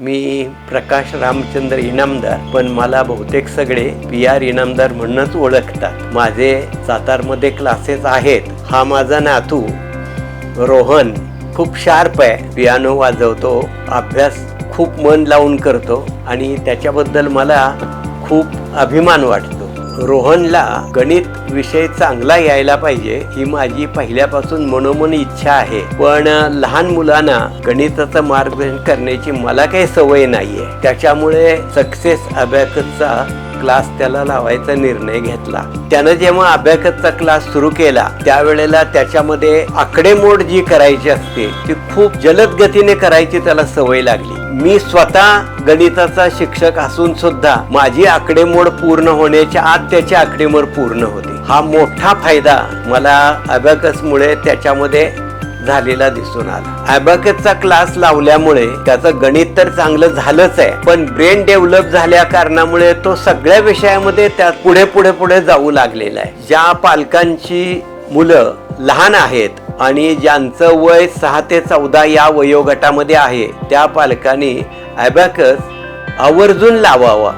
मी प्रकाश रामचंद्र इनामदार पण मला बहुतेक सगळे पी आर इनामदार म्हणूनच ओळखतात. माझे सातारमध्ये क्लासेस आहेत. हा माझा नातू रोहन खूप शार्प आहे. पियानो वाजवतो अभ्यास खूप मन लावून करतो आणि त्याच्याबद्दल मला खूप अभिमान वाटतो. रोहनला गणित विषय चांगला यायला पाहिजे ही माझी पहिल्यापासून मनोमन इच्छा आहे. पण लहान मुलांना गणिताचं मार्गदर्शन करण्याची मला काही सवय नाहीये. त्याच्यामुळे सक्सेस अभ्यासचा क्लास त्याला लावायचा निर्णय घेतला. त्यानं जेव्हा अभ्याकचा क्लास सुरू केला त्यावेळेला त्याच्यामध्ये आकडेमोड जी करायची असते ती खूप जलद गतीने करायची त्याला सवय लागली. मी स्वतः गणिताचा शिक्षक असून सुद्धा माझी आकडेमोड पूर्ण होण्याच्या आत त्याची आकडेमोड पूर्ण होती. हा मोठा फायदा मला अभ्याकसमुळे त्याच्यामध्ये झालेला दिसून आला. अॅबॅकसचा क्लास लावल्यामुळे त्याचं गणित तर चांगलं झालंच आहे पण ब्रेन डेव्हलप झाल्या कारणामुळे तो सगळ्या विषयामध्ये त्यात पुढे पुढे पुढे जाऊ लागलेला आहे. ज्या पालकांची मुलं लहान आहेत आणि ज्यांचं वय सहा ते चौदा या वयोगटामध्ये आहे त्या पालकांनी अॅबॅकस आवर्जून लावावा.